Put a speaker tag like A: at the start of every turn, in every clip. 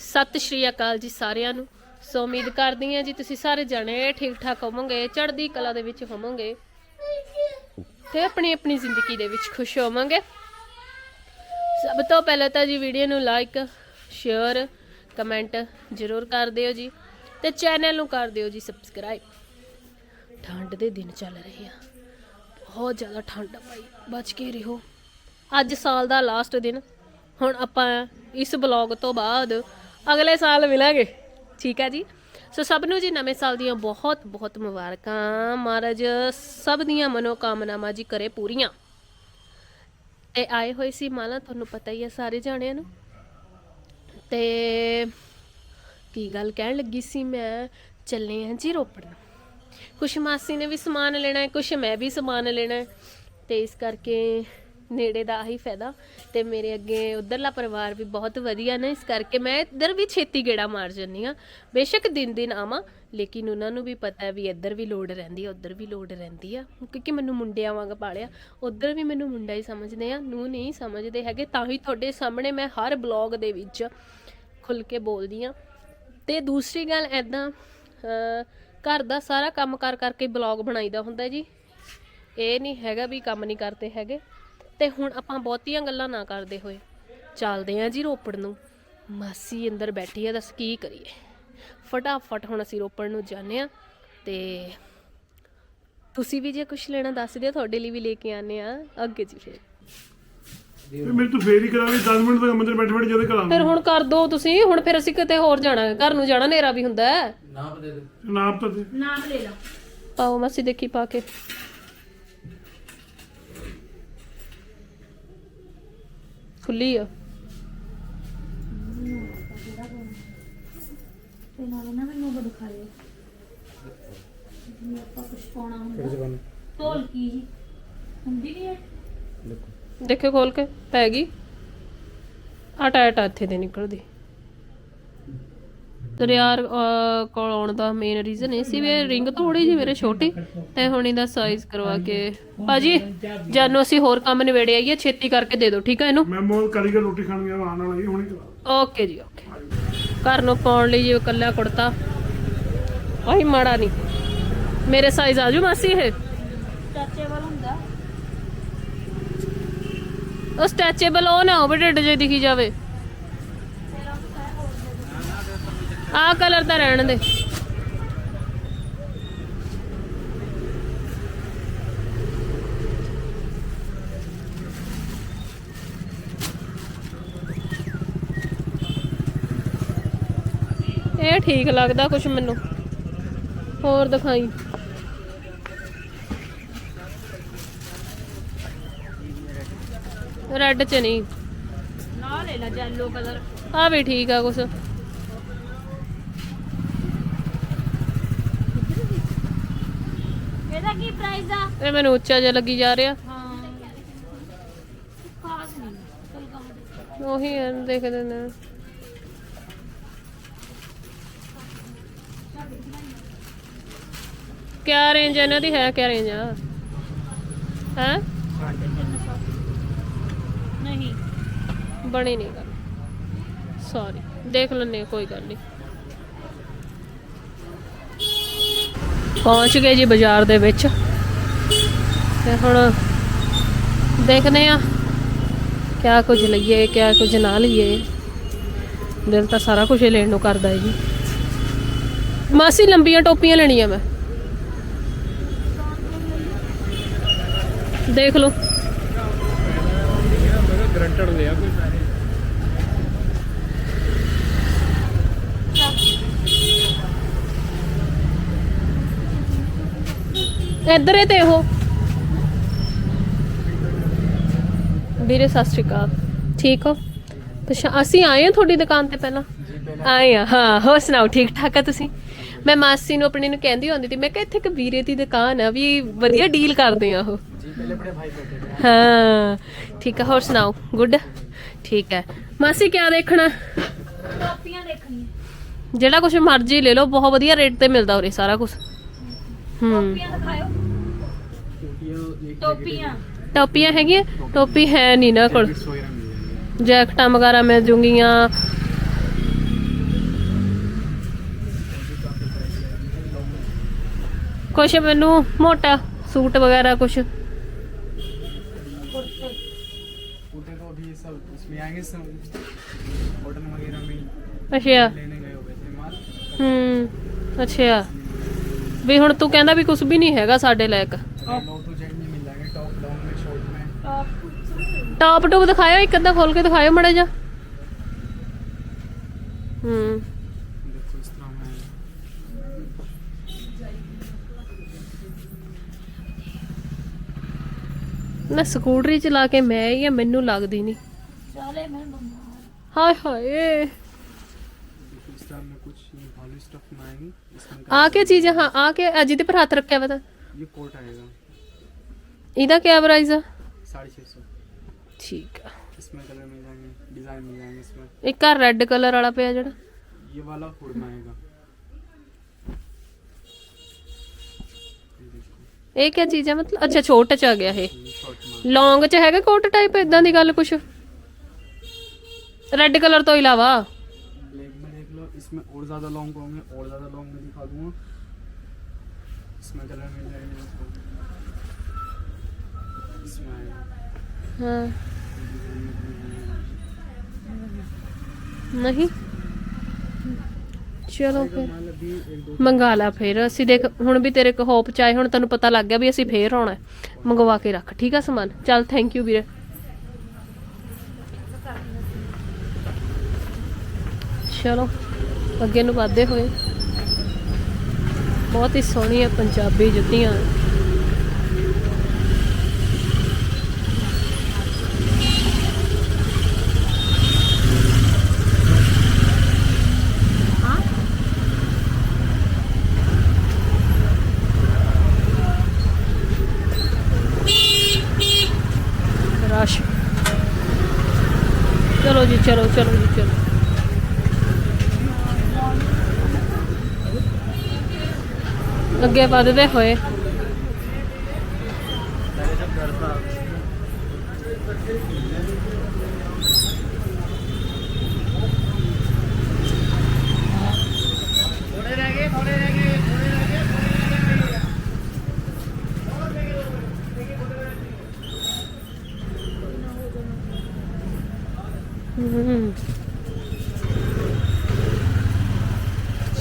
A: ਸਤਿ ਸ਼੍ਰੀ ਅਕਾਲ ਜੀ ਸਾਰਿਆਂ ਨੂੰ। ਸੋ ਉਮੀਦ ਕਰਦੀ ਹਾਂ ਜੀ ਤੁਸੀਂ ਸਾਰੇ ਜਣੇ ਠੀਕ ਠਾਕ ਹੋਵੋਗੇ, ਚੜ੍ਹਦੀ ਕਲਾ ਦੇ ਵਿੱਚ ਹੋਵੋਗੇ ਤੇ ਆਪਣੀ ਆਪਣੀ ਜ਼ਿੰਦਗੀ ਦੇ ਵਿੱਚ ਖੁਸ਼ ਹੋਵੋਗੇ। ਸਭ ਤੋਂ ਪਹਿਲਾਂ ਤਾਂ ਜੀ ਵੀਡੀਓ ਨੂੰ ਲਾਈਕ ਸ਼ੇਅਰ ਕਮੈਂਟ ਜ਼ਰੂਰ ਕਰ ਦਿਓ ਜੀ ਤੇ ਚੈਨਲ ਨੂੰ ਕਰ ਦਿਓ ਜੀ ਸਬਸਕ੍ਰਾਈਬ ਠੰਡ ਦੇ ਦਿਨ ਚੱਲ ਰਹੇ ਆ। ਬਹੁਤ ਜ਼ਿਆਦਾ ਠੰਡ ਆ ਭਾਈ, ਬਚ ਕੇ ਰਹੋ। ਅੱਜ ਸਾਲ ਦਾ ਲਾਸਟ ਦਿਨ। ਹੁਣ ਆਪਾਂ ਇਸ ਬਲੌਗ ਤੋਂ ਬਾਅਦ ਅਗਲੇ ਸਾਲ ਮਿਲਾਂਗੇ। ਠੀਕ ਹੈ ਜੀ? ਸੋ ਸਭ ਨੂੰ ਜੀ ਨਵੇਂ ਸਾਲ ਦੀਆਂ ਬਹੁਤ ਬਹੁਤ ਮੁਬਾਰਕਾਂ। ਮਹਾਰਾਜ ਸਭ ਦੀਆਂ ਮਨੋਕਾਮਨਾਵਾਂ ਜੀ ਕਰੇ ਪੂਰੀਆਂ। ਇਹ ਆਏ ਹੋਏ ਸੀ ਮਾਲਾ, ਤੁਹਾਨੂੰ ਪਤਾ ਹੀ ਹੈ ਸਾਰੇ ਜਾਣਿਆਂ ਨੂੰ। ਤੇ ਕੀ ਗੱਲ ਕਹਿਣ ਲੱਗੀ ਸੀ ਮੈਂ? ਚੱਲੇ ਹਾਂ ਜੀ ਰੋਪੜ ਕੁਛ ਮਾਸੀ ਨੇ ਵੀ ਸਮਾਨ ਲੈਣਾ ਹੈ, ਕੁਛ ਮੈਂ ਵੀ ਸਮਾਨ ਲੈਣਾ ਹੈ। ਤੇ ਇਸ ਕਰਕੇ ਨੇੜੇ ਦਾ ਆਹੀ ਫਾਇਦਾ। ਤੇ ਮੇਰੇ ਅੱਗੇ ਉਧਰਲਾ ਪਰਿਵਾਰ ਵੀ ਬਹੁਤ ਵਧੀਆ ਨੇ, ਇਸ ਕਰਕੇ ਮੈਂ ਇੱਧਰ ਵੀ ਛੇਤੀ ਗੇੜਾ ਮਾਰ ਜੰਨੀ ਆ ਬੇਸ਼ੱਕ ਦਿਨ ਦਿਨ ਆਵਾਂ, ਲੇਕਿਨ ਉਹਨਾਂ ਨੂੰ ਵੀ ਪਤਾ ਹੈ ਵੀ ਇੱਧਰ ਵੀ ਲੋੜ ਰਹਿੰਦੀ ਆ ਉੱਧਰ ਵੀ ਲੋੜ ਰਹਿੰਦੀ ਆ। ਕਿਉਂਕਿ ਮੈਨੂੰ ਮੁੰਡਿਆਂ ਵਾਂਗ ਪਾਲਿਆ। ਉੱਧਰ ਵੀ ਮੈਨੂੰ ਮੁੰਡਾ ਹੀ ਸਮਝਦੇ ਆ ਨੂੰ ਨਹੀਂ ਸਮਝਦੇ ਹੈਗੇ, ਤਾਂ ਹੀ ਤੁਹਾਡੇ ਸਾਹਮਣੇ ਮੈਂ ਹਰ ਬਲੌਗ ਦੇ ਵਿੱਚ ਖੁੱਲ ਕੇ ਬੋਲਦੀ ਆ ਤੇ ਦੂਸਰੀ ਗੱਲ ਐਦਾਂ ਘਰ ਦਾ ਸਾਰਾ ਕੰਮ ਕਰ ਕਰਕੇ ਬਲੌਗ ਬਣਾਈਦਾ ਹੁੰਦਾ ਜੀ। ਇਹ ਨਹੀਂ ਹੈਗਾ ਵੀ ਕੰਮ ਨਹੀਂ ਕਰਦੇ ਹੈਗੇ। ਤੇ ਹੁਣ ਆਪਾਂ ਬਹੁਤੀਆਂ ਗੱਲਾਂ ਨਾ ਕਰਦੇ ਹੋਏ ਚੱਲਦੇ ਆਂ ਜੀ ਰੋਪੜ ਨੂੰ। ਮਾਸੀ ਅੰਦਰ ਬੈਠੀ ਆ ਦੱਸ ਕੀ ਕਰੀਏ? ਫਟਾਫਟ ਹੁਣ ਅਸੀਂ ਰੋਪੜ ਨੂੰ ਜਾਂਦੇ ਆ ਤੇ ਤੁਸੀਂ ਵੀ ਜੇ ਕੁਝ ਲੈਣਾ ਦੱਸ ਦਿਓ ਤੁਹਾਡੇ ਲਈ ਵੀ ਲੈ ਕੇ ਆਨੇ ਆ ਅੱਗੇ ਜੀ ਫਿਰ।
B: ਫਿਰ ਮੇਰੇ ਤੋਂ ਫੇਰ ਹੀ ਕਰਾਂਗੇ 10 ਮਿੰਟ ਤੱਕ ਮੰਦਰ ਬੈਠੇ ਬੈਠੇ ਜਦੇ ਕਰਾਂਗੇ
A: ਫਿਰ ਹੁਣ ਕਰ ਦੋ ਤੁਸੀਂ ਹੁਣ ਫਿਰ ਅਸੀਂ ਕਿਤੇ ਹੋਰ ਜਾਣਾ ਹੈ। ਘਰ ਨੂੰ ਜਾਣਾ ਨੇਰਾ ਵੀ ਹੁੰਦਾ। ਹੈ
C: ਨਾਪ ਦੇ ਦੇ
B: ਨਾਪ ਤਾਂ ਦੇ।
D: ਨਾਮ ਲੈ ਲਾ
A: ਪਾਓ ਮਾਸੀ ਦੇਖੀ ਪਾ ਕੇ। ਖੁੱਲੀ ਆ
D: ਤੇ ਨਾਲੇ ਨਾ ਮੈਨੂੰ ਉਹ ਦਿਖਾਏ ਜਿਵੇਂ ਆਪਾਂ ਕੁਝ ਪਾਉਣਾ ਹੁੰਦਾ ਢੋਲਕੀ ਜੀ ਹੁੰਦੀ ਨਹੀਂ ਹੈ
A: ਦੇਖਿਓ ਖੋਲ ਕੇ ਪੈ ਗਈ ਆ ਟਾਇਟ ਆ ਇੱਥੇ ਦੇ ਨਿਕਲਦੀ ਤੇ ਯਾਰ ਅਹ, ਕੋਲ ਆਉਣ ਦਾ ਮੇਨ ਰੀਜ਼ਨ ਇਹ ਸੀ ਵੀ ਰਿੰਗ ਥੋੜੀ ਜਿਹੀ ਮੇਰੇ ਛੋਟੀ ਤੇ ਹੁਣ ਇਹਦਾ ਸਾਈਜ਼ ਕਰਵਾ ਕੇ। ਭਾਜੀ ਜਾਨੂੰ ਅਸੀਂ ਹੋਰ ਕੰਮ ਨਿਬੇੜੇ ਆਈਏ ਛੇਤੀ ਕਰਕੇ ਦੇ ਦਿਓ ਠੀਕ ਹੈ ਇਹਨੂੰ?
B: ਮੈਂ ਮੋਲ ਕਾਰੀਗਰ ਰੋਟੀ ਖਾਣ ਗਿਆ ਆਉਣ ਵਾਲਾ ਹੀ ਹੁਣੇ ਕਰਾ।
A: ਓਕੇ ਜੀ ਓਕੇ ਘਰ ਨੂੰ ਪਾਉਣ ਲਈ ਜਿਵੇਂ ਕੱਲਾ ਕੁੜਤਾ। ਉਹੀ ਮਾੜਾ ਨਹੀਂ ਮੇਰੇ ਸਾਈਜ਼ ਆ ਜੂ ਮਾਸੀ ਇਹ।
D: ਚਾਚੇ ਵਾਲਾ ਹੁੰਦਾ।
A: ਉਹ ਸਟੈਚੇਬਲ ਉਹ ਨਾ ਹੋਵੇ ਢਿੱਡ ਜੇ ਦਿਖੀ ਜਾਵੇ। ਆਹ ਕਲਰ ਤਾਂ ਰਹਿਣ ਦੇ। ਇਹ ਠੀਕ ਲੱਗਦਾ ਕੁਛ ਮੈਨੂੰ। ਹੋਰ ਦਿਖਾਈ। ਰੈੱਡ ਚ ਨਹੀਂ।
D: ਨਾ ਲੈ ਲਾ ਜੈਲੋ ਕਲਰ
A: ਆ ਵੀ ਠੀਕ ਆ ਕੁਛ।
D: ਇਹਦਾ ਕੀ ਪ੍ਰਾਈਸ ਆ?
A: ਇਹ ਮੈਨੂੰ ਉੱਚਾ ਜਿਹਾ ਲੱਗੀ ਜਾ ਰਿਹਾ।
D: ਹਾਂ। ਖਾਸ ਨਹੀਂ
A: ਉਹੀ ਹੈ ਦੇਖਦੇ ਨੇ ਕਿਆ ਰੇਂਜ ਇਹਨਾਂ ਦੀ? ਹੈ ਕਿਆ ਰੇਂਜ ਆ? ਹੈ?
D: ਨਹੀਂ।
A: ਬਣੀ ਨਹੀਂ ਗੱਲ। ਸੌਰੀ ਦੇਖ ਲੈਣੇ ਕੋਈ ਗੱਲ ਨਹੀਂ ਪਹੁੰਚ ਗਏ ਜੀ ਬਾਜ਼ਾਰ ਦੇ ਵਿੱਚ। ਤੇ ਹੁਣ ਦੇਖਦੇ ਆ ਕਿਆ ਕੁਝ ਲਈਏ, ਕਿਆ ਕੁਝ ਨਾ ਲਈਏ। ਦਿਲ ਤਾਂ ਸਾਰਾ ਕੁਝ ਲੈਣ ਨੂੰ ਕਰਦਾ ਹੈ ਜੀ। ਮਾਸੀ, ਲੰਬੀਆਂ ਟੋਪੀਆਂ ਲੈਣੀਆਂ ਮੈਂ। ਦੇਖ ਲਓ।
C: ਗਰੰਟਡ ਲਿਆ ਕੋਈ
A: ਇੱਧਰ ਹੀ ਤੇ ਉਹ। ਵੀਰੇ ਸਤਿ ਸ਼੍ਰੀ ਅਕਾਲ। ਠੀਕ ਹੋ? ਪਛਾ ਅਸੀਂ ਆਏ ਹਾਂ ਤੁਹਾਡੀ ਦੁਕਾਨ ਤੇ ਪਹਿਲਾਂ? ਆਏ ਆ ਹਾਂ ਹੋਰ ਸੁਣਾਓ ਠੀਕ ਠਾਕ ਆ ਤੁਸੀਂ? ਮੈਂ ਮਾਸੀ ਨੂੰ ਆਪਣੀ ਨੂੰ ਕਹਿੰਦੀ ਹੁੰਦੀ ਸੀ ਮੈਂ ਕਿਹਾ ਇੱਥੇ ਇੱਕ ਵੀਰੇ ਦੀ ਦੁਕਾਨ ਆ ਵੀ ਵਧੀਆ ਡੀਲ ਕਰਦੇ ਆ ਉਹ।
C: ਜੀ ਪਹਿਲੇ ਆਪਣੇ ਭਾਈ ਬੈਠੇ ਨੇ
A: ਹਾਂ ਠੀਕ ਆ ਹੋਰ ਸੁਣਾਓ ਗੁੱਡ? ਠੀਕ ਹੈ। ਮਾਸੀ ਕਿਆ ਦੇਖਣਾ?
D: ਟੋਪੀਆਂ ਦੇਖਣੀਆਂ।
A: ਜਿਹੜਾ ਕੁਝ ਮਰਜ਼ੀ ਲੈ ਲਓ ਬਹੁਤ ਵਧੀਆ ਰੇਟ ਤੇ ਮਿਲਦਾ ਉਰੇ ਸਾਰਾ ਕੁਝ
D: ਟੋਪੀਆਂ ਦਿਖਾਓ
C: ਟੋਪੀਆਂ
D: ਟੋਪੀਆਂ।
A: ਹੈਗੀਆਂ? ਟੋਪੀ ਹੈ ਨਹੀਂ ਨਾ ਕੋਲ। ਜੈਕਟਾਂ ਵਗੈਰਾ ਮਿਲ ਜੂਗੀਆਂ। ਕੁਛ ਮੈਨੂੰ ਮੋਟਾ ਸੂਟ ਵਗੈਰਾ ਕੁਛ।
E: कुर्ते तो अभी सब इसमें आएंगे सब होटल वगैरह में
A: अच्छा
E: लेने गए हुए थे माल
A: हम्म अच्छा ਵੀ ਹੁਣ ਤੂੰ ਕਹਿੰਦਾ ਵੀ ਕੁਝ ਵੀ ਨਹੀਂ ਹੈਗਾ ਸਾਡੇ ਲਾਇਕ। ਟਾਪ ਟੂਪ ਦਿਖਾਇਓ ਇੱਕ ਅੱਧਾ ਖੋਲ ਕੇ ਦਿਖਾਇਓ ਮੜਾ ਜਾ ਹੂੰ। ਨਾ ਸਕੂਟਰੀ ਚਲਾ ਕੇ ਮੈਂ ਹੀ ਆ ਮੈਨੂੰ ਲੱਗਦੀ ਨਹੀਂ।
D: ਚਲੇ ਮੈਂ
A: ਹਾਏ ਹਾਏ। ਆ ਕੇ ਚੀਜ਼ ਹਾਂ ਆ ਕੇ ਅਜੀ ਤੇ ਪਰ ਹੱਥ ਰੱਖਿਆ ਵਾ ਤਾਂ
E: ये कोट आएगा
A: ਇਹਦਾ ਕੀ ਪ੍ਰਾਈਸ ਆ
E: साढ़े छः सौ
A: ਠੀਕ ਆ
E: इसमें कलर मिल जाएंगे डिज़ाइन मिल जाएंगे इसमें
A: ਇੱਕ ਆ ਰੈੱਡ ਕਲਰ ਵਾਲਾ ਪਿਆ ਜਿਹੜਾ
E: ये वाला हुड में आएगा ये देखो
A: ਇਹ ਕੀ ਚੀਜ਼ ਆ ਮਤਲਬ ਅੱਛਾ ਛੋਟੇ ਚ ਆ ਗਿਆ ਇਹ
E: ये शॉर्ट में
A: ਲੌਂਗ ਚ ਹੈਗਾ ਕੋਟ ਟਾਈਪ ਇਦਾਂ ਦੀ ਗੱਲ ਕੁਛ ਰੈੱਡ ਕਲਰ ਤੋਂ ਇਲਾਵਾ
E: ब्लैक में देख लो इसमें और ज़्यादा लॉन्ग होंगे और ज़्यादा लॉन्ग में दिखा दूंगा इसमें कलर मिल जाएंगे आपको इसमें आएगा
A: ਹਾਂ
E: डिज़ाइन में मिल जाएगा।
A: ਨਹੀਂ ਚਲੋ ਫਿਰ
E: माल अभी एक दो
A: ਮੰਗਾ ਲਾ ਫਿਰ ਅਸੀਂ ਦੇਖ ਹੁਣ ਵੀ ਤੇਰੇ ਕੋ ਹੋਪ ਚਾਹੇ ਹੁਣ ਤੈਨੂੰ ਪਤਾ ਲੱਗ ਗਿਆ ਵੀ ਅਸੀਂ ਫੇਰ ਆਉਣਾ ਹੈ। ਮੰਗਵਾ ਕੇ ਰੱਖ ਠੀਕ ਆ ਸਮਾਨ ਚੱਲ ਥੈਂਕ ਯੂ ਵੀਰੇ ਚਲੋ ਅੱਗੇ ਨੂੰ ਵਧਦੇ ਹੋਏ। ਬਹੁਤ ਹੀ ਸੋਹਣੀਆਂ ਪੰਜਾਬੀ ਜੁੱਤੀਆਂ ਰਸ਼ ਚਲੋ ਜੀ ਚਲੋ ਚਲੋ ਜੀ ਚਲੋ ਅੱਗੇ ਵਧਦੇ ਹੋਏ।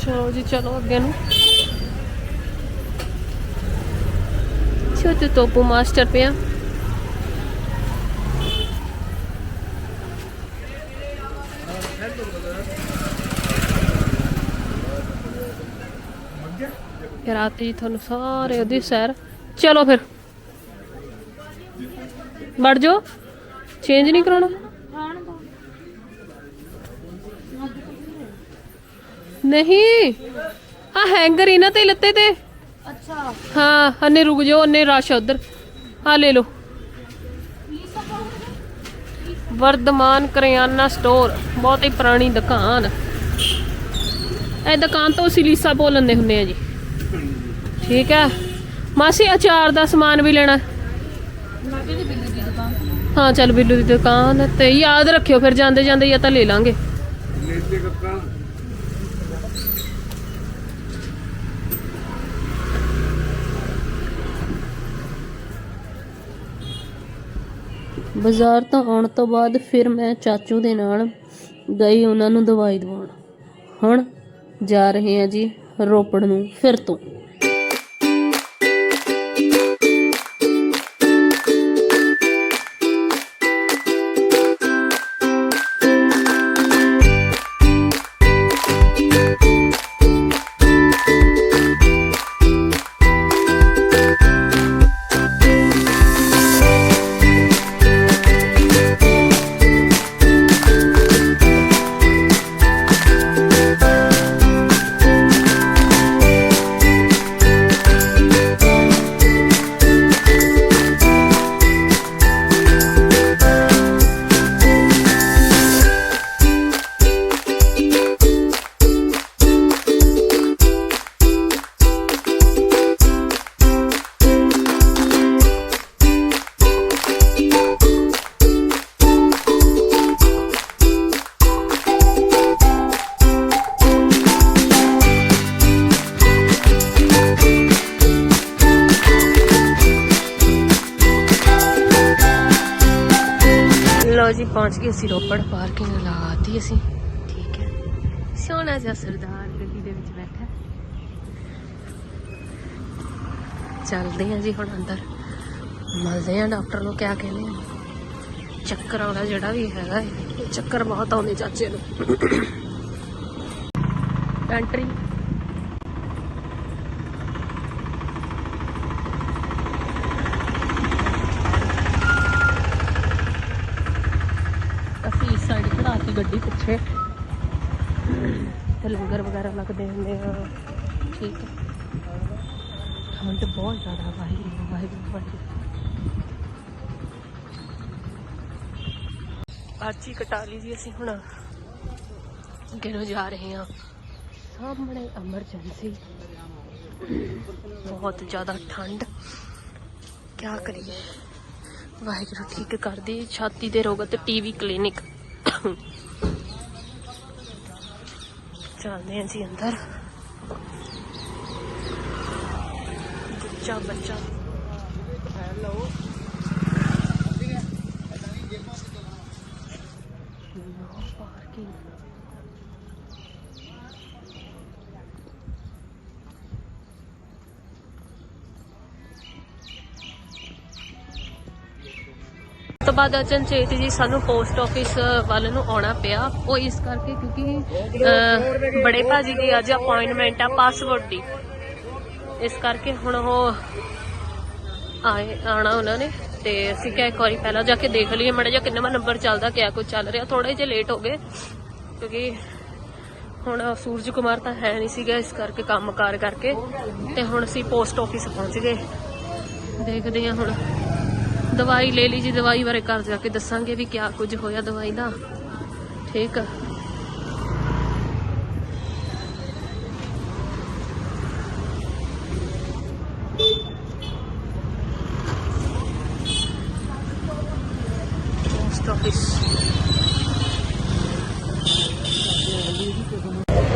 A: ਚਲੋ ਜੀ ਚਲੋ ਅੱਗੇ ਨੂੰ। ਛੋਟੂ ਟੋਪੂ ਮਾਸਟਰ ਪਿਆ। ਰਾਤ ਜੀ ਤੁਹਾਨੂੰ ਸਾਰੇ ਉਹਦੀ ਸੈਰ। ਚਲੋ ਫਿਰ। ਵੜ ਜਾਓ। ਚੇਂਜ ਨਹੀਂ ਕਰਾਉਣਾ। ਨਹੀਂ। ਆ ਹੈਂਗਰ ਇਹਨਾਂ ਤੇ ਲੱਤੇ ਤੇ।
D: ਅੱਛਾ
A: ਹਾਂ ਹਨੇ ਰੁਕ ਜਾਓ ਉਹਨੇ ਰਸ਼ ਉਧਰ। ਆ ਲੈ ਲਓ। ਵਰਧਮਾਨ ਕਰਿਆਨਾ ਸਟੋਰ ਬਹੁਤ ਹੀ ਪੁਰਾਣੀ ਦੁਕਾਨ। ਇਹ ਦੁਕਾਨ ਤੋਂ ਅਸੀਂ ਲੀਸਾ ਬੋਲ ਲੈਂਦੇ ਹੁੰਦੇ ਆ ਜੀ। ਠੀਕ ਹੈ ਮਾਸੀ, ਅਚਾਰ ਦਾ ਸਮਾਨ ਵੀ ਲੈਣਾ। ਹਾਂ, ਚੱਲ ਬਿੱਲੂ ਦੀ ਦੁਕਾਨ। ਤੇ ਯਾਦ ਰੱਖਿਓ, ਫਿਰ ਜਾਂਦੇ ਜਾਂਦੇ ਜਾਂ ਤਾਂ ਲੈ ਲਾਂਗੇ। ਬਾਜ਼ਾਰ ਤੋਂ ਆਉਣ ਤੋਂ ਬਾਅਦ ਫਿਰ ਮੈਂ ਚਾਚੂ ਦੇ ਨਾਲ ਗਈ ਉਹਨਾਂ ਨੂੰ ਦਵਾਈ ਦਵਾਉਣ। ਹੁਣ ਜਾ ਰਹੇ ਹਾਂ ਜੀ ਰੋਪੜ ਨੂੰ ਫਿਰ ਤੋਂ। ਪਹੁੰਚ ਗਏ ਅਸੀਂ ਰੋਪੜ ਪਾਰਕਿੰਗ ਲਗਾਤੀ ਅਸੀਂ। ਠੀਕ ਹੈ। ਸੋਹਣਾ ਜਿਹਾ ਸਰਦਾਰ ਗੱਡੀ ਦੇ ਵਿੱਚ ਬੈਠਾ। ਚੱਲਦੇ ਹਾਂ ਜੀ ਹੁਣ ਅੰਦਰ। ਮਿਲਦੇ ਹਾਂ ਡਾਕਟਰ ਨੂੰ ਕਿਆ ਕਹਿੰਦੇ ਆ। ਚੱਕਰ ਵਾਲਾ ਜਿਹੜਾ ਵੀ ਹੈਗਾ ਹੈ, ਚੱਕਰ ਬਹੁਤ ਆਉਂਦੇ ਚਾਚੇ ਨੂੰ। ਐਂਟਰੀ ਅਸੀਂ ਇਸ ਸਾਈਡ ਖੜਾਤੀ ਗੱਡੀ ਪਿੱਛੇ। ਤੇ ਲੰਗਰ ਵਗੈਰਾ ਲੱਗਦੇ ਹੁੰਦੇ ਆ। ਠੀਕ ਹੈ ਠੰਡ ਬਹੁਤ ਜ਼ਿਆਦਾ ਵਾਹਿਗੁਰੂ ਵਾਹਿਗੁਰੂ ਵਾਹਿਗੁਰੂ। ਅੱਜ ਹੀ ਕਟਾ ਲਈ ਜੀ ਅਸੀਂ ਹੁਣ। ਅੱਗੇ ਨੂੰ ਜਾ ਰਹੇ ਹਾਂ। ਸਾਹਮਣੇ ਐਮਰਜੈਂਸੀ ਬਹੁਤ ਜ਼ਿਆਦਾ ਠੰਡ। ਕੀ ਕਰੀਏ? ਵਾਹਿਗੁਰੂ, ਠੀਕ ਕਰਦੀ ਛਾਤੀ ਦੇ ਰੋਗ ਤੇ ਟੀਵੀ ਕਲੀਨਿਕ ਚੱਲਦੇ ਹਾਂ ਜੀ ਅੰਦਰ। ਬੱਚਾ ਬੱਚਾ ਉਸ ਤੋਂ ਬਾਅਦ ਜੀ, ਸਾਨੂੰ ਪੋਸਟ ਆਫਿਸ ਵੱਲ ਨੂੰ ਆਉਣਾ ਪਿਆ। ਉਹ ਇਸ ਕਰਕੇ ਕਿਉਂਕਿ ਬੜੇ ਭਾਜੀ ਦੀ ਅੱਜ ਅਪਾਇੰਟਮੈਂਟ ਆ ਪਾਸਵਰਡ ਦੀ। ਇਸ ਕਰਕੇ ਹੁਣ ਉਹ ਆਏ ਆਣਾ ਉਹਨਾਂ ਨੇ। ਤੇ ਅਸੀਂ ਕਿਹਾ ਇੱਕ ਵਾਰੀ ਪਹਿਲਾਂ ਜਾ ਕੇ ਦੇਖ ਲਈਏ, ਮੜਾ ਜਿਹਾ ਕਿੰਨਾ ਨੰਬਰ ਚੱਲਦਾ, ਕਿਆ ਕੁਝ ਚੱਲ ਰਿਹਾ। ਥੋੜੇ ਜਿਹਾ ਲੇਟ ਹੋ ਗਏ, ਕਿਉਂਕਿ ਹੁਣ ਸੂਰਜ ਕੁਮਾਰ ਤਾਂ ਹੈ ਨਹੀਂ ਸੀਗਾ ਇਸ ਕਰਕੇ ਕੰਮ ਕਾਰ ਕਰਕੇ। ਤੇ ਹੁਣ ਅਸੀਂ ਪੋਸਟ ਆਫਿਸ ਪਹੁੰਚ ਗਏ। ਦੇਖਦੇ ਹਾਂ ਹੁਣ। ਦਵਾਈ ਲੈ ਲਈ ਜੀ, ਦਵਾਈ ਬਾਰੇ ਘਰ ਜਾ ਕੇ ਦੱਸਾਂਗੇ ਵੀ ਕਿਆ ਕੁਝ ਹੋਇਆ ਦਵਾਈ ਦਾ। ਠੀਕ ਆ।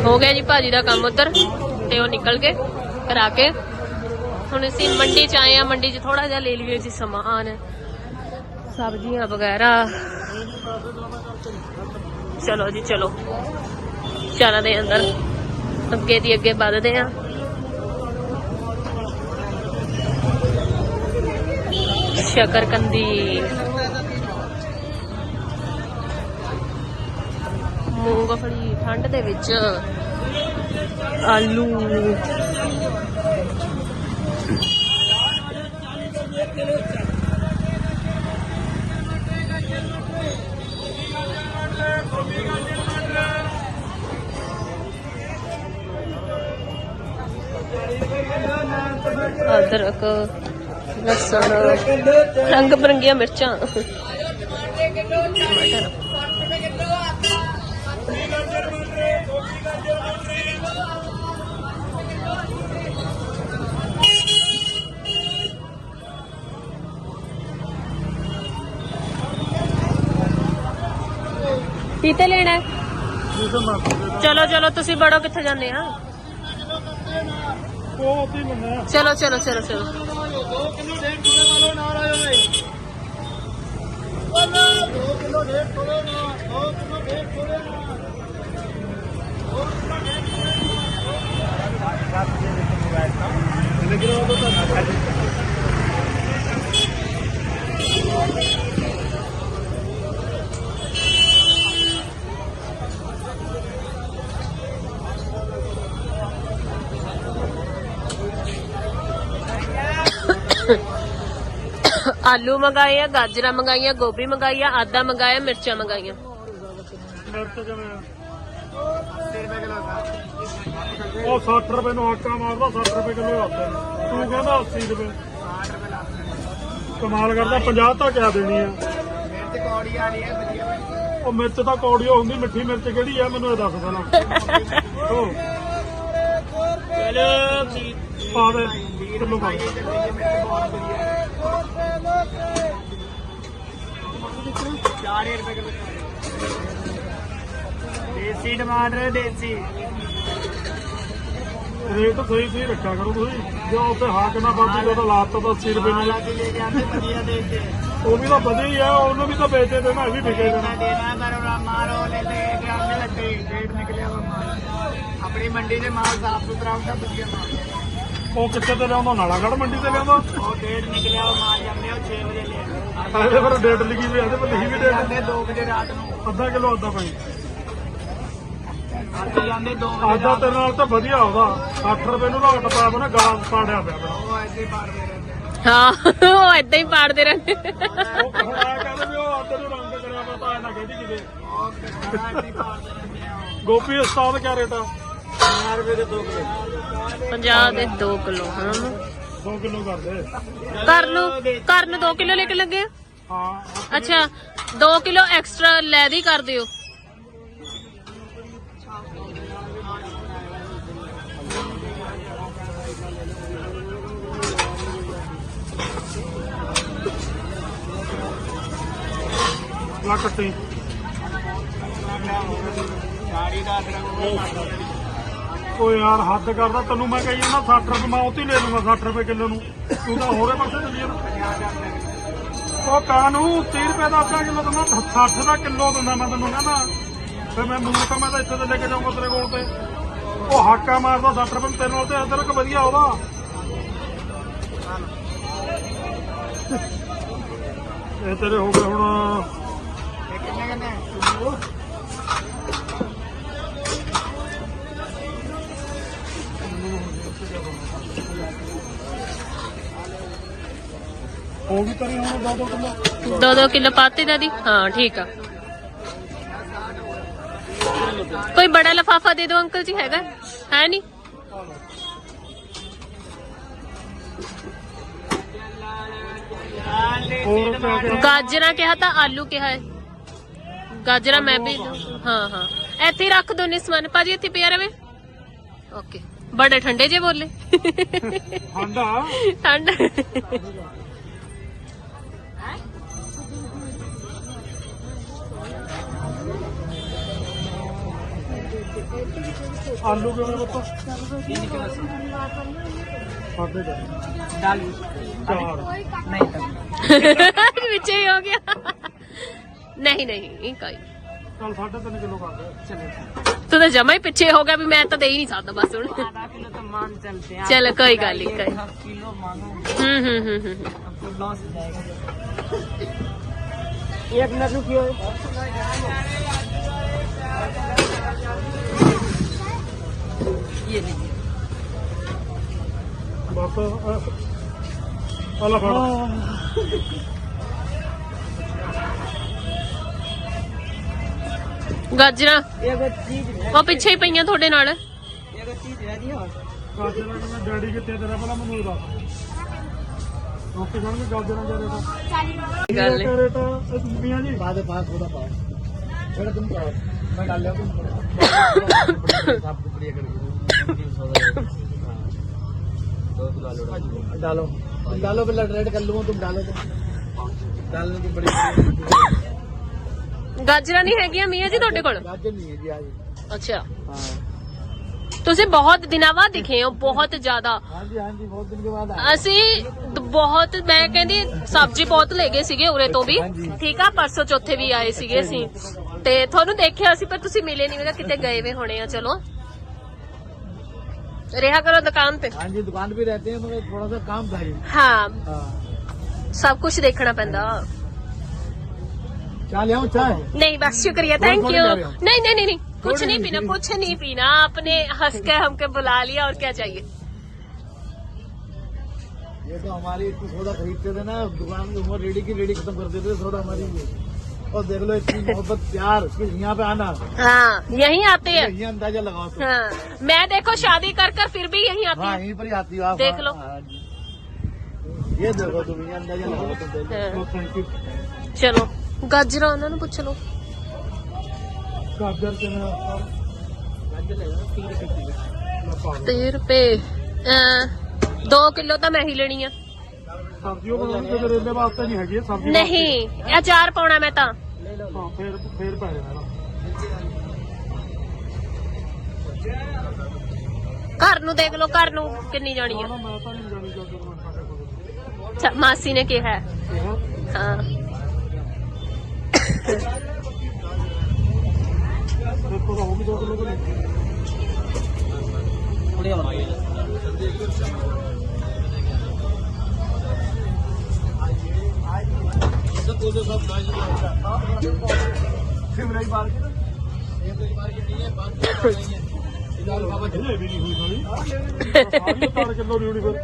A: ਹੋ ਗਿਆ ਜੀ ਭਾਜੀ ਦਾ ਕੰਮ ਉਧਰ, ਤੇ ਉਹ ਨਿਕਲ ਗਏ, ਕਰਾ ਕੇ। ਹੁਣ ਅਸੀਂ ਮੰਡੀ ਚ ਆਏ ਆ, ਮੰਡੀ ਚ ਥੋੜਾ ਜਿਹਾ ਲੈ ਲਈਏ ਜੀ ਸਮਾਨ, ਸਬਜ਼ੀਆਂ ਵਗੈਰਾ। ਚਲੋ ਜੀ, ਚਲੋ। ਚਾਰਾਂ ਦੇ ਅੰਦਰ। ਅੱਗੇ ਦੀ ਅੱਗੇ ਵੱਧਦੇ ਆ। ਸ਼ਕਰਕੰਦੀ। ਮੂੰਗਫਲੀ ਠੰਡ ਦੇ ਵਿੱਚ ਆਲੂ। ਅਦਰਕ ਲਸਣ ਰੰਗ ਬਰੰਗੀਆਂ ਮਿਰਚਾਂ। ਟਮਾਟਰ ਲੈਣਾ ਚਲੋ ਚਲੋ ਤੁਸੀਂ ਬੜੋ ਕਿੱਥੇ ਜਾਂਦੇ ਆ?
B: ਉਹ ਆਪੀ ਮੰਨਿਆ
A: ਚਲੋ ਚਲੋ। ਚਲੋ ਚਲੋ ਆਲੂ ਮੰਗਾਏ ਆ ਗਾਜਰਾਂ ਮੰਗਾਈਆਂ ਗੋਭੀ ਮੰਗਾਈ ਆ ਆਦਾ ਮੰਗਾਇਆ ਮਿਰਚਾਂ ਮੰਗਾਈਆਂ।
B: ਮਿਰਚ ਕਿਵੇਂ ਆ? ਉਹ 60 ਰੁਪਏ ਨੂੰ ਆਟਾ ਮਾਰਦਾ 60 ਰੁਪਏ ਕਿਲੋ ਆਟਾ ਤੂੰ ਕਹਿੰਦਾ 80 ਰੁਪਏ। ਕਮਾਲ ਕਰਦਾ 50 ਤਾਂ ਕਿਆ ਦੇਣੀ ਆ? ਉਹ ਮਿਰਚ ਤਾਂ ਕੌੜੀਓ ਹੁੰਦੀ ਮਿੱਠੀ ਮਿਰਚ ਕਿਹੜੀ ਆ? ਮੈਨੂੰ ਇਹ ਦੱਸ ਪਹਿਲਾਂ। ਉਹ ਪਾ ਦੇ। ਕਿਲੋ ਪਾ ਦੇ।
C: देसी टमाटर देसी
B: ਰੇਟ ਸਹੀ ਸਹੀ ਰੱਖਿਆ ਕਰੋ ਤੁਸੀਂ ਜੇ ਉੱਥੇ ਹਾਕ ਨਾ ਵੱਧ ਗਿਆ ਤਾਂ ਲਾਤਾ ਤਾਂ 80 ਰੁਪਏ ਨਾਲ
C: हालांकि लेके आते बढ़िया देते
B: ਉਹ ਵੀ ਤਾਂ ਵਧੀਆ ਹੀ ਆ ਉਹਨੂੰ ਵੀ ਤਾਂ ਵੇਚਦੇ ਦੇਣਾ ਇਹ ਵੀ ਵਿਕੇ ਦੇਣਾ
C: देना करो मारो लेते आने लगते डेट निकले हुआ माल अपनी मंडी से माल साफ सुथरा होता बढ़िया माल
B: ਉਹ ਕਿੱਥੇ ਤੇ ਲਿਆਉਂਦਾ ਨਾਲਾਗੜ ਮੰਡੀ ਤੇ ਲਿਆਉਂਦਾ।
C: ਉਹ ਡੇਟ ਨਿਕਲਿਆ ਉਹ ਮਾਰ ਜਾਂਦੇ ਉਹ 6 ਵਜੇ ਲੈ
B: ਆਂਦੇ ਪਰ ਡੇਟ ਲਿਖੀ ਵੀ ਆਂਦੇ ਪਰ ਲਿਖੀ ਵੀ ਡੇਟ।
C: ਜਾਂਦੇ 2 ਵਜੇ ਰਾਤ ਨੂੰ।
B: ਅੱਧਾ ਕਿਲੋ ਅੱਧਾ ਪਾਈ
C: ਅੱਜ ਜਾਂਦੇ 2 ਵਜੇ
B: ਅੱਧਾ ਤੇਰੇ ਨਾਲ ਤਾਂ ਵਧੀਆ ਹੋਦਾ 60 ਰੁਪਏ ਨੂੰ ਰਾਤ ਪਾ ਦੋ ਨਾ ਗਾਲ ਪਾੜਿਆ ਪਿਆ
A: ਉਹ ਐਸੇ ਹੀ ਪਾੜਦੇ ਰਹਿੰਦੇ
B: ਹਾਂ ਉਹ
C: ਐਦਾਂ ਹੀ ਪਾੜਦੇ ਰਹਿੰਦੇ।
B: ਗੋਪੀ ਉਸਤਾਦ ਕਿਆ ਰੇਟ
C: 50 ਰੁਪਏ ਦੇ 2 ਕਿਲੋ।
A: 50 ਦੇ 2 ਕਿਲੋ ਹਨਾ?
B: 2 ਕਿਲੋ ਕਰ ਦੇ।
A: ਕਰ ਲੋ ਕਰਨ 2 ਕਿਲੋ ਲੈ ਕੇ ਲੱਗੇ
B: ਹਾਂ
A: ਅੱਛਾ 2 ਕਿਲੋ ਐਕਸਟਰਾ ਲੈ ਦੀ ਕਰ ਦਿਓ।
B: ਲਾ ਕੱਟੀ।
C: ਸਾੜੀ ਦਾ ਰੰਗ
B: ਓ ਯਾਰ, ਹੱਦ ਕਰਦਾ ਤੈਨੂੰ ਮੈਂ ਕਹੀ ਜਾਂਦਾ 60 ਰੁਪਏ ਮੈਂ ਉੱਥੇ ਲੈ ਲੂੰਗਾ 60 ਰੁਪਏ ਕਿਲੋ ਨੂੰ। ਤੂੰ ਤਾਂ ਹੋਰੇ ਪਾਸੇ ਚੱਲੀ ਜਾਂਦਾ ਉਹ ਕਾਨੂੰ 30 ਰੁਪਏ ਦਾ ਅੱਧਾ ਕਿਲੋ ਦਿੰਦਾ 60 ਦਾ ਕਿਲੋ ਦਿੰਦਾ ਮੈਂ ਤੈਨੂੰ ਕਹਿੰਦਾ। ਫਿਰ ਮੈਂ ਮੂਰਖ ਮੈਂ ਤਾਂ ਇੱਥੇ ਤੇ ਲੈ ਕੇ ਜਾਊਂਗਾ ਤੇਰੇ ਕੋਲ ਤੇ। ਉਹ ਹਾਕਾ ਮਾਰਦਾ 60 ਰੁਪਏ ਤੇਰੇ ਨਾਲ ਤੇ ਅਦਰਕ ਵਧੀਆ ਉਹਦਾ। ਇਹ ਤੇਰੇ ਹੋ ਗਏ ਹੁਣ
C: ਇਹ
B: ਕਿੰਨੇ ਕਿੰਨੇ ਤੇਰੀ ਹੁਣ ਦੋ ਦੋ ਕਿਲੋ
A: 2-2 ਕਿਲੋ ਪਾਤੇ ਦਾਦੀ? ਹਾਂ ਠੀਕ ਆ। ਕੋਈ ਬੜਾ ਲਫਾਫਾ ਦੇ ਦਿਓ ਅੰਕਲ ਜੀ ਹੈਗਾ? ਹੈ ਨਹੀਂ?
B: ਹੋਰ ਕਿਆ ਕਿਆ
A: ਗਾਜਰਾਂ ਕਿਹਾ ਤਾਂ ਆਲੂ ਕਿਹਾ ਹੈ। ਗਾਜਰਾਂ ਮੈਂ ਵੀ ਹਾਂ ਹਾਂ। ਇੱਥੇ ਹੀ ਰੱਖ ਦੋ ਨੇ ਸਮਾਨ। ਭਾਜੀ ਇੱਥੇ ਪਿਆ ਰਵੇ। ਓਕੇ। ਬੜੇ ਠੰਡੇ ਜੇ ਬੋਲੇ।
B: ਠੰਡਾ?
A: ਠੰਡ।
B: ਆਲੂ ਕਿਵੇਂ ਬੱਤਾ ਸਾਡੇ ਦਾ
C: डाल
B: ਚਾਰ
C: नहीं तक
A: ਵਿੱਚ ਹੀ ਹੋ ਗਿਆ ਨਹੀਂ ਨਹੀਂ ਇਹ ਕੋਈ
B: ਚੱਲ ਸਾਢੇ ਤਿੰਨ ਕਿਲੋ ਕਰ ਦੇ
C: चलो
A: ਤੂੰ ਤਾਂ ਜਮਾ ਹੀ ਪਿੱਛੇ ਹੋ ਗਿਆ ਵੀ ਮੈਂ ਤਾਂ ਦੇ ਹੀ ਨਹੀਂ ਸਕਦਾ ਬਸ ਹੁਣ
C: आधा किलो तो मान चलते हैं
A: चलो, कोई गल नहीं, कोई।
C: आप किलो मांगो
A: ਹੂੰ ਹੂੰ ਹੂੰ ਹੂੰ ਹੂੰ।
C: आपको लॉस हो जाएगा एक मिनट रुकिए ਰੁਪਏ ਦੀ ਜੀ
B: ਬਸ ਆ ਲੈ ਫੜ।
A: ਗਾਜਰਾਂ।
C: ਇਹ ਕੋ ਚੀਜ਼ ਹੈ
A: ਉਹ ਪਿੱਛੇ ਹੀ ਪਈਆਂ ਤੁਹਾਡੇ ਨਾਲ।
C: ਇਹ ਕੋ ਚੀਜ਼ ਹੈ
B: ਜੀ ਹੋਰ। ਗਾਜਰਾਂ ਦਾ ਡੈਡੀ ਕਿੱਥੇ ਤੇਰਾ ਪਹਿਲਾਂ ਮੈਨੂੰ ਦੱਸ। ਰੋਟੀ ਖਾਣ ਨੂੰ ਗਾਜਰਾਂ ਦਾ ਰੇਟ
A: 40 ਗੱਲ
B: ਹੈ। ਰੇਟ ਰੁਪਈਆ ਜੀ
C: ਬਾਅਦ ਬਾਅਦ ਉਹਦਾ ਪਾਓ। ਜਿਹੜਾ ਤੁਮ ਪਾਓ। ਮੈਂ ਡਾਲਿਆ ਤੁਮ ਸਭ ਕੁਝ ਕਲੀਅਰ ਕਰ डालो तुम डालो पहले रेड कर लूंगा तुम डालो तो डालने की बड़ी
A: ਗਾਜਰਾਂ ਨਹੀਂ ਹੈਗੀਆਂ ਮੀਆਂ ਜੀ ਤੁਹਾਡੇ ਕੋਲ
C: गाजर नहीं है जी आज
A: ਅੱਛਾ
C: हाँ
A: ਤੁਸੀਂ ਬਹੁਤ ਦਿਨਾਂ ਬਾਅਦ ਦਿਖੇ ਹੋ ਬਹੁਤ ਜ਼ਿਆਦਾ
C: हाँ जी हाँ जी बहुत दिन के बाद आए
A: ਅਸੀਂ ਦ- ਬਹੁਤ ਮੈਂ ਕਹਿੰਦੀ ਸਬਜ਼ੀ ਬਹੁਤ ਲੈ ਗਏ ਸੀਗੇ ਉਰੇ ਤੋਂ ਵੀ
C: ਹਾਂਜੀ।
A: ਠੀਕ ਆ ਪਰਸੋਂ ਚੌਥੇ ਵੀ ਆਏ ਸੀਗੇ ਅਸੀਂ ਤੇ ਤੁਹਾਨੂੰ ਦੇਖਿਆ ਸੀ ਪਰ ਤੁਸੀਂ ਮਿਲੇ ਨਹੀਂ ਮੈਂ ਕਿਹਾ ਕਿਤੇ ਗਏ ਵੇ ਹੋਣੇ ਆ ਚਲੋ रेहा करो दुकान पे।
C: हाँ जी दुकान पे रहते हैं थोड़ा सा काम भारी
A: हाँ।,
C: हाँ।
A: सब कुछ देखना पैदा।
C: चाय लिया चाय।
A: नहीं बस शुक्रिया थैंक यू नहीं नहीं नहीं नहीं कुछ नहीं पीना कुछ नहीं पीना आपने हंस के हमके बुला लिया और क्या चाहिए?
C: ये तो हमारी सोडा खरीदते थे ना दुकान रेडी की रेडी खत्म कर देते सोडा हमारी। और देख लो इतनी मोहब्बत प्यार फिर यहाँ पे आना
A: हाँ यहीं आते हैं
C: ये अंदाजा लगाओ तो
A: हाँ मैं देखो शादी कर कर फिर भी यहीं आती
C: हाँ
A: हूँ
C: यहीं पर ही आती हो आप
A: देख लो।
C: हाँ जी। ये देखो तुम ये अंदाजा लगाओ तुम देख लो।
A: हाँ,
B: ਥੈਂਕ ਯੂ
A: चलो गाजरा ਉਹਨਾਂ ਨੂੰ ਪੁੱਛ ਲਓ
B: ਗਾਜਰ ਕਿਵੇਂ ਆ
C: गाजर लगेगा तीन रुपए किलो
B: ਮੈਂ ਪਾ ਲਊਂ।
A: 30 ਰੁਪਏ 2 ਕਿਲੋ ਤਾਂ ਮੈਂ ਹੀ ਲੈਣੀ ਆ
B: ਸਬਜ਼ੀ ਉਹ ਬਣਾਉਣੀ ਤੇ ਕਰੇਲੇ ਵਾਸਤੇ ਨਹੀਂ ਹੈਗੀ ਇਹ ਸਬਜ਼ੀ
A: ਨਹੀਂ ਅਚਾਰ ਪਾਉਣਾ ਮੈਂ ਤਾਂ।
C: ले लो
B: ਹਾਂ ਫੇਰ ਫੇਰ ਪੈ ਜਾਣਾ
A: ਘਰ ਨੂੰ ਦੇਖ ਲਓ ਘਰ ਨੂੰ ਕਿੰਨੀ ਜਾਣੀ ਆ।
B: ਮੈਂ ਤਾਂ ਨਹੀਂ ਜਾਣੀ ਗਾਜਰ ਮੈਂ ਸਾਡੇ ਕੋਲ
A: ਅੱਛਾ, ਮਾਸੀ ਨੇ ਕਿਹਾ ਹੈ। ਹਾਂ।
B: ਦੇਖੋ ਤਾਂ ਹੋਊਗੀ 2 ਕਿਲੋ ਕਿ ਨਹੀਂ।
C: बढ़िया बना
B: ਇਹ ਵੀ ਨਹੀਂ ਹੋਈ ਸਾਲੀ ਸਾਰੀ 4 ਕਿਲੋ ਦੀ ਹੋਣੀ ਫਿਰ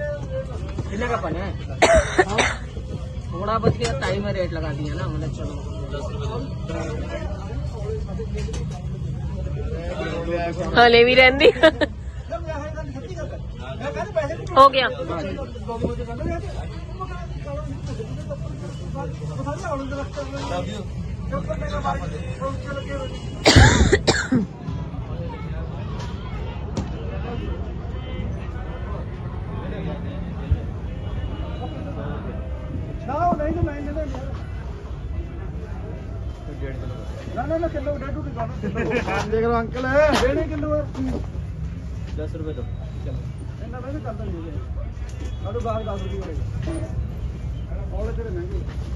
F: कितने का बना है थोड़ा बच गया टाइम में रेट लगा दिया ना मतलब चलो
A: ਹਲੇ ਵੀ ਰਹਿੰਦੀ ਹੋ ਗਿਆ
C: ਨਾ ਨਾ ਨਾ ਕਿਲੋ ਡਾਡੂ ਦੀ
F: ਗੱਲ ਦੇਖ ਲਓ
C: ਅੰਕਲ ਦੇਣੇ ਕਿਲੋ 10 ਰੁਪਏ ਦੋ ਚਲੋ ਇਹਨਾਂ ਦਾ ਵੀ ਕਰ ਦਿੰਦੇ
F: ਸਾਡੂ ਬਾਹਰ 10 ਰੁਪਏ ਹੋਏਗਾ 熬了这个能力。